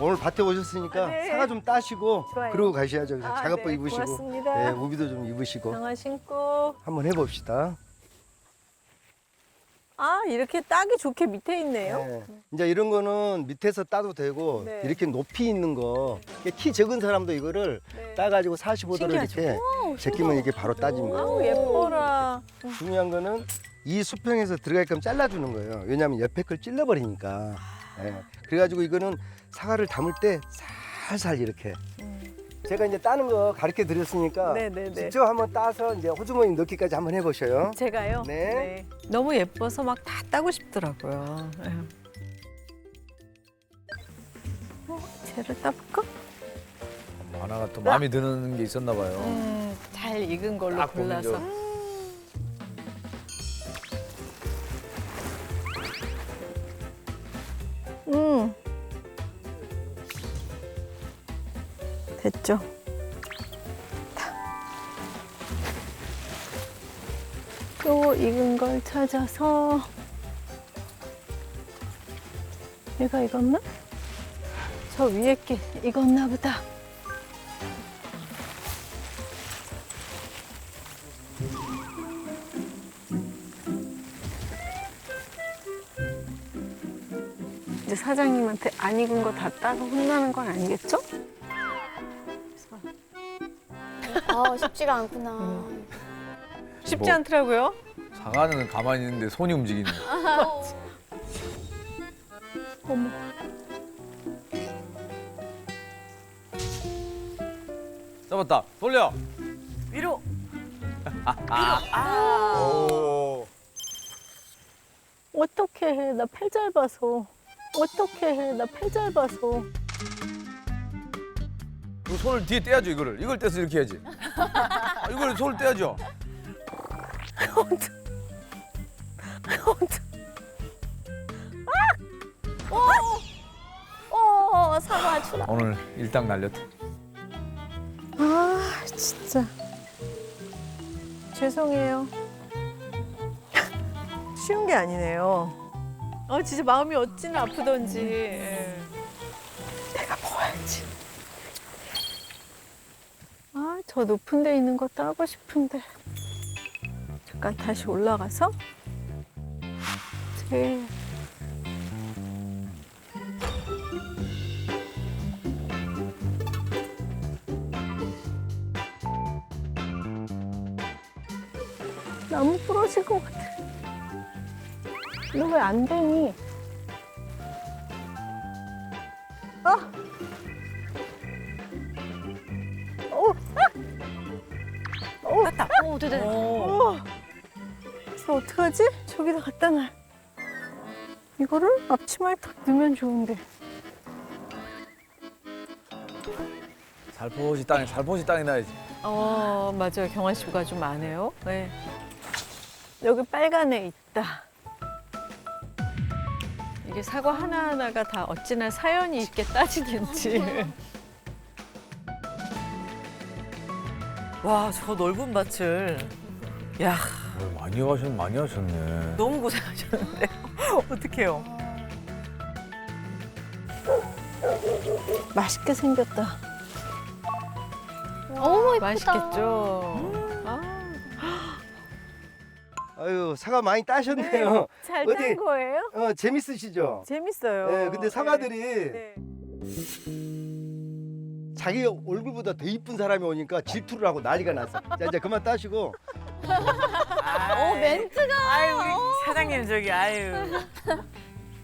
오늘 밭에 오셨으니까 아, 네. 사과 좀 따시고 좋아요. 그러고 가셔야죠. 아, 작업복 네, 입으시고 고맙습니다. 네, 우비도 좀 입으시고 장화 신고. 한번 해봅시다. 아 이렇게 따기 좋게 밑에 있네요. 네. 이제 이런 거는 밑에서 따도 되고 네. 이렇게 높이 있는 거, 키 적은 사람도 이거를 네. 따가지고 45도를 신기하죠? 이렇게 제끼면 이게 바로 따집니다 아우 예뻐라. 중요한 거는 이 수평에서 들어가게끔 잘라주는 거예요. 왜냐하면 옆에 걸 찔러버리니까. 예. 그래가지고 이거는 사과를 담을 때 살살 이렇게. 제가 이제 따는 거 가르쳐 드렸으니까 음. 네네네. 직접 한번 따서 이제 호주머니 넣기까지 한번 해보셔요. 제가요. 네. 너무 예뻐서 막 다 따고 싶더라고요. 예. 어, 쟤를 따볼까? 하나가 또 마음에 드는 게 있었나 봐요. 음, 잘 익은 걸로 골라서. 됐죠. 또 익은 걸 찾아서 얘가 익었나? 저 위에 게 익었나 보다. 이제 사장님한테 안 익은 거 다 따서 혼나는 건 아니겠죠? 아 쉽지가 않구나. 음. 쉽지 뭐. 않더라고요. 사과는 가만히 있는데 손이 움직이네. 어머. 잡았다. 돌려. 위로. 오. 어떻게 해? 나 팔 짧아서. 어떻게 해? 나 팔 짧아서. 그 손을 뒤에 떼야죠 이거를. 이걸 떼서 이렇게 해야지. 아, 이걸 손을 떼야죠. 어 사과 주라. 오늘 일당 날렸다. 아, 진짜. 죄송해요. 쉬운 게 아니네요. 어, 진짜 마음이 어찌나 아프던지. 예. 아, 저 높은 데 있는 거 따고 싶은데. 잠깐 다시 올라가서. 제일. 나무 부러질 것 같아. 너 왜 안 되니? 아! 어, 됐다. 오 됐다. 어. 이거 어떡하지? 저기다 갖다 놔. 이거를 앞치마에 탁 넣으면 좋은데. 살포시 땅에 살포시 땅에 놔야지. 어, 맞아요. 경환 씨가 좀안 해요. 네. 여기 빨간 애 있다. 이게 사과 하나하나가 다 어찌나 사연이 있게 따지는지. 와, 저 넓은 밭을. 야, 어, 많이 하셨 많이 하셨네. 너무 고생하셨는데. 어떡해요? 맛있게 생겼다. 어머 이쁘다. 맛있겠죠? 아, 아유 사과 많이 따셨네요. 잘 어디? 딴 거예요? 어 재밌으시죠? 재밌어요. 네, 근데 사과들이 네. 자기 얼굴보다 더 이쁜 사람이 오니까 질투를 하고 난리가 났어. 자 이제 그만 따시고 어 멘트가. 아유, 우리 사장님 저기, 아유.